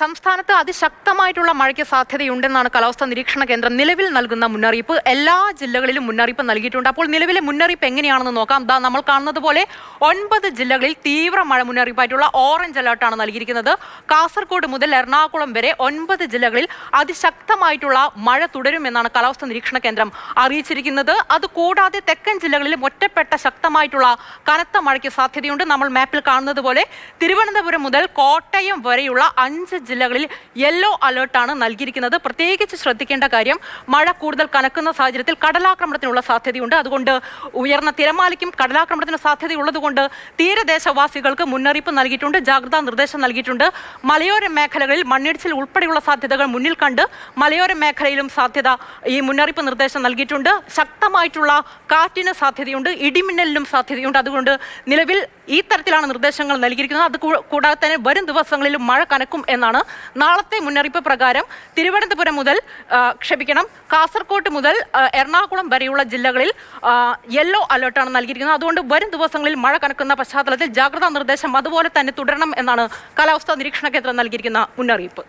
സംസ്ഥാനത്ത് അതിശക്തമായിട്ടുള്ള മഴയ്ക്ക് സാധ്യതയുണ്ടെന്നാണ് കാലാവസ്ഥാ നിരീക്ഷണ കേന്ദ്രം നിലവിൽ നൽകുന്ന മുന്നറിയിപ്പ്. എല്ലാ ജില്ലകളിലും മുന്നറിയിപ്പ് നൽകിയിട്ടുണ്ട്. അപ്പോൾ നിലവിലെ മുന്നറിയിപ്പ് എങ്ങനെയാണെന്ന് നോക്കാം. ദാ നമ്മൾ കാണുന്നത് പോലെ ഒൻപത് ജില്ലകളിൽ തീവ്ര മഴ മുന്നറിയിപ്പായിട്ടുള്ള ഓറഞ്ച് അലർട്ടാണ് നൽകിയിരിക്കുന്നത്. കാസർഗോഡ് മുതൽ എറണാകുളം വരെ ഒൻപത് ജില്ലകളിൽ അതിശക്തമായിട്ടുള്ള മഴ തുടരുമെന്നാണ് കാലാവസ്ഥാ നിരീക്ഷണ കേന്ദ്രം അറിയിച്ചിരിക്കുന്നത്. അതുകൂടാതെ തെക്കൻ ജില്ലകളിലും ഒറ്റപ്പെട്ട ശക്തമായിട്ടുള്ള കനത്ത മഴയ്ക്ക് സാധ്യതയുണ്ട്. നമ്മൾ മാപ്പിൽ കാണുന്നത് പോലെ തിരുവനന്തപുരം മുതൽ കോട്ടയം വരെയുള്ള അഞ്ച് ജില്ലകളിൽ യെല്ലോ അലേർട്ടാണ് നൽകിയിരിക്കുന്നത്. പ്രത്യേകിച്ച് ശ്രദ്ധിക്കേണ്ട കാര്യം മഴ കൂടുതൽ കനക്കുന്ന സാഹചര്യത്തിൽ കടലാക്രമണത്തിനുള്ള സാധ്യതയുണ്ട്. അതുകൊണ്ട് ഉയർന്ന തിരമാലയ്ക്കും കടലാക്രമണത്തിന് സാധ്യതയുള്ളതുകൊണ്ട് തീരദേശവാസികൾക്ക് മുന്നറിയിപ്പ് നൽകിയിട്ടുണ്ട് ജാഗ്രതാ നിർദ്ദേശം നൽകിയിട്ടുണ്ട്. മലയോര മേഖലകളിൽ മണ്ണിടിച്ചിൽ ഉൾപ്പെടെയുള്ള സാധ്യതകൾ മുന്നിൽ കണ്ട് മലയോര മേഖലയിലും സാധ്യത ഈ മുന്നറിയിപ്പ് നിർദ്ദേശം നൽകിയിട്ടുണ്ട്. ശക്തമായിട്ടുള്ള കാറ്റിന് സാധ്യതയുണ്ട് ഇടിമിന്നലിനും സാധ്യതയുണ്ട്. അതുകൊണ്ട് നിലവിൽ ഈ തരത്തിലാണ് നിർദ്ദേശങ്ങൾ നൽകിയിരിക്കുന്നത്. അത് കൂടാതെ തന്നെ വരും ദിവസങ്ങളിലും മഴ കനക്കും എന്നാണ് നാളത്തെ മുന്നറിയിപ്പ് പ്രകാരം തിരുവനന്തപുരം മുതൽ ക്ഷമിക്കണം കാസർകോട്ട് മുതൽ എറണാകുളം വരെയുള്ള ജില്ലകളിൽ യെല്ലോ അലർട്ടാണ് നൽകിയിരിക്കുന്നത്. അതുകൊണ്ട് വരും ദിവസങ്ങളിൽ മഴ കനക്കുന്ന പശ്ചാത്തലത്തിൽ ജാഗ്രതാ നിർദ്ദേശം അതുപോലെ തന്നെ തുടരണം എന്നാണ് കാലാവസ്ഥാ നിരീക്ഷണ കേന്ദ്രം നൽകിയിരിക്കുന്ന മുന്നറിയിപ്പ്.